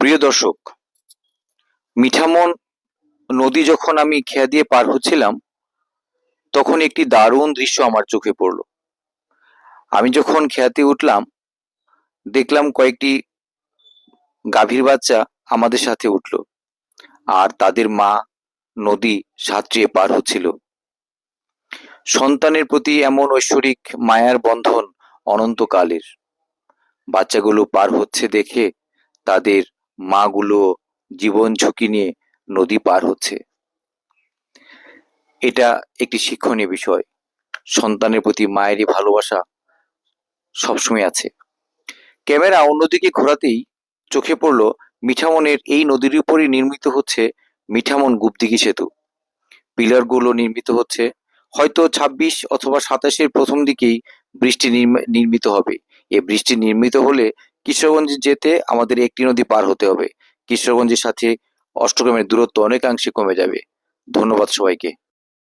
প্রিয় দর্শক, মিঠামন নদী যখন আমি খেয়া দিয়ে পার হচ্ছিলাম, তখন একটি দারুণ দৃশ্য আমার চোখে পড়ল। আমি যখন খেয়াতে উঠলাম, দেখলাম কয়েকটি গাভীর বাচ্চা আমাদের সাথে উঠল আর তাদের মা নদী সাঁতরিয়ে পার হচ্ছিল। সন্তানের প্রতি এমন ঐশ্বরিক মায়ার বন্ধন অনন্তকালের। বাচ্চাগুলো পার হচ্ছে দেখে তাদের মাগুলো জীবন ঝুঁকি নিয়ে নদী পার হচ্ছে। এটা একটি শিক্ষণীয় বিষয়। সন্তানের প্রতি মায়েরই ভালোবাসা সবসময় আছে। ক্যামেরা অন্যদিকে ঘোরাতেই চোখে পড়ল মিঠামনের এই নদীর উপরই নির্মিত হচ্ছে মিঠামন গুপ্তিকি সেতু। পিলারগুলো নির্মিত হচ্ছে। হয়তো ছাব্বিশ অথবা সাতাশের প্রথম দিকেই বৃষ্টি নির্ম- নির্মিত হবে। এ বৃষ্টি নির্মিত হলে কিশোরগঞ্জে যেতে আমাদের একটি নদী পার হতে হবে। কিশোরগঞ্জের সাথে অষ্টগ্রামের দূরত্ব অনেকাংশে কমে যাবে। ধন্যবাদ সবাইকে।